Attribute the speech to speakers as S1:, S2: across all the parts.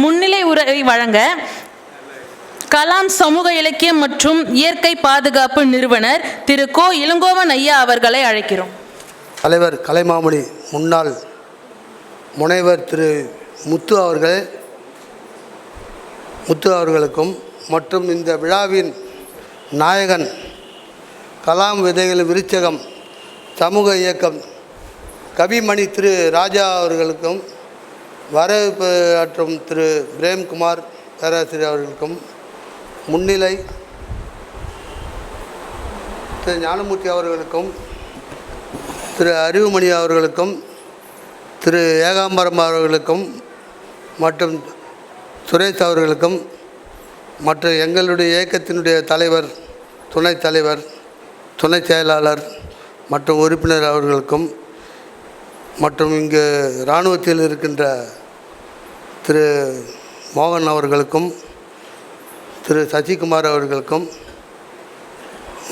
S1: முன்னிலை உரை வழங்க கலாம் சமூக இலக்கியம் மற்றும் இயற்கை பாதுகாப்பு நிறுவனர் திரு கோ இளங்கோவன் ஐயா அவர்களை அழைக்கிறோம்.
S2: தலைவர் கலைமாமணி முன்னாள் முனைவர் திரு முத்து அவர்கள் முத்து அவர்களுக்கும் மற்றும் இந்த விழாவின் நாயகன் கலாம் விதைகள் விருச்சகம் சமூக இயக்கம் கவிமணி திரு ராஜா அவர்களுக்கும் வரவேற்பு ஆற்றும் திரு பிரேம்குமார் பேராசிரியர் அவர்களுக்கும் முன்னிலை திரு ஞானமூர்த்தி அவர்களுக்கும் திரு அறிவுமணி அவர்களுக்கும் திரு ஏகாம்பரம் அவர்களுக்கும் மற்றும் சுரேஷ் அவர்களுக்கும் மற்றும் எங்களுடைய இயக்கத்தினுடைய தலைவர் துணைத் தலைவர் துணைச் செயலாளர் மற்றும் உறுப்பினர் அவர்களுக்கும் மற்றும் இங்கு இராணுவத்தில் இருக்கின்ற திரு மோகன் அவர்களுக்கும் திரு சசிகுமார் அவர்களுக்கும்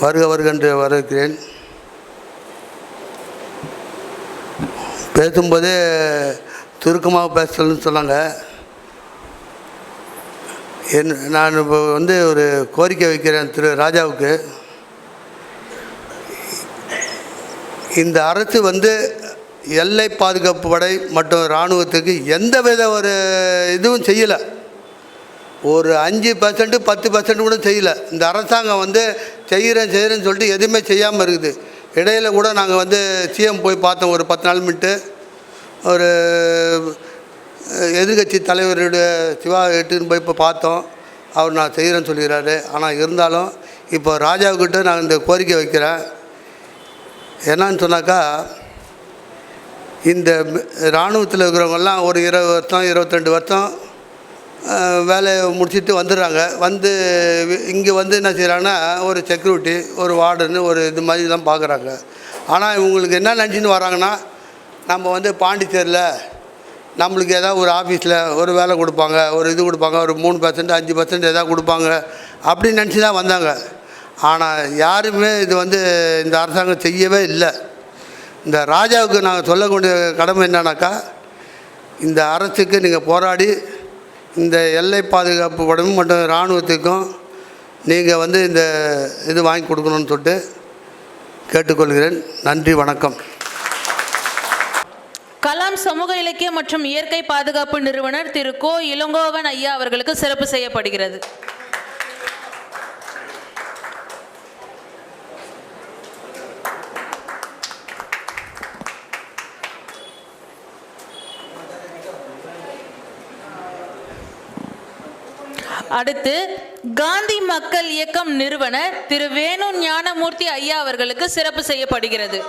S2: வருக வருக வரவேற்கிறேன். பேசும்போதே சுருக்கமாக பேசலன்னு சொன்னாங்க. என் நான் இப்போ வந்து ஒரு கோரிக்கை வைக்கிறேன் திரு ராஜாவுக்கு. இந்த அரசு வந்து எல்லை பாதுகாப்பு படை மற்றும் இராணுவத்துக்கு எந்த வித ஒரு இதுவும் செய்யலை. ஒரு அஞ்சு பர்சன்ட்டு பத்து பர்சன்ட் கூட செய்யலை. இந்த அரசாங்கம் வந்து செய்கிறேன் செய்கிறேன்னு சொல்லிட்டு எதுவுமே செய்யாமல் இருக்குது. இடையில கூட நாங்கள் வந்து சிஎம் போய் பார்த்தோம் ஒரு பத்து நாள் மினிட்டு ஒரு எதிர்கட்சி தலைவருடைய சிவா எட்டுன்னு போய் இப்போ பார்த்தோம். அவர் நான் செய்கிறேன்னு சொல்லிடுறாரு ஆனால் இருந்தாலும் இப்போ ராஜாவுக்கிட்ட நான் இந்த கோரிக்கை வைக்கிறேன். என்னன்னு சொன்னாக்கா இந்த இராணுவத்தில் இருக்கிறவங்கெல்லாம் ஒரு இருபது வருஷம் இருபத்தெண்டு வருஷம் வேலையை முடிச்சுட்டு வந்துடுறாங்க. வந்து இங்கே வந்து என்ன செய்கிறாங்கன்னா ஒரு செக்யூரிட்டி ஒரு வார்டனு ஒரு இது மாதிரி தான் பார்க்குறாங்க. ஆனால் இவங்களுக்கு என்ன நினச்சின்னு வராங்கன்னா நம்ம வந்து பாண்டிச்சேரியில் நம்மளுக்கு ஏதாவது ஒரு ஆஃபீஸில் ஒரு வேலை கொடுப்பாங்க ஒரு இது கொடுப்பாங்க ஒரு மூணு பர்சன்ட் அஞ்சு பர்சன்ட் ஏதாவது கொடுப்பாங்க அப்படின்னு நினச்சி தான் வந்தாங்க. ஆனால் யாருமே இது வந்து இந்த அரசாங்கம் செய்யவே இல்லை. இந்த ராஜாவுக்கு நாங்கள் சொல்லக்கூடிய கடமை என்னன்னாக்கா இந்த அரசுக்கு நீங்கள் போராடி இந்த எல்லை பாதுகாப்பு படமும் மற்றும் இராணுவத்துக்கும் நீங்கள் வந்து இந்த இது வாங்கி கொடுக்கணும்னு சொல்லிட்டு கேட்டுக்கொள்கிறேன். நன்றி வணக்கம்.
S1: கலாம் சமூக இலக்கியம் மற்றும் இயற்கை பாதுகாப்பு நிறுவனர் திரு கோ. இளங்கோவன் ஐயா அவர்களுக்கு சிறப்பு செய்யப்படுகிறது. அடுத்து காந்தி மக்கள் இயக்கம் நிறுவனர் திரு வேணு ஞானமூர்த்தி ஐயா அவர்களுக்கு சிறப்பு செய்யப்படுகிறது.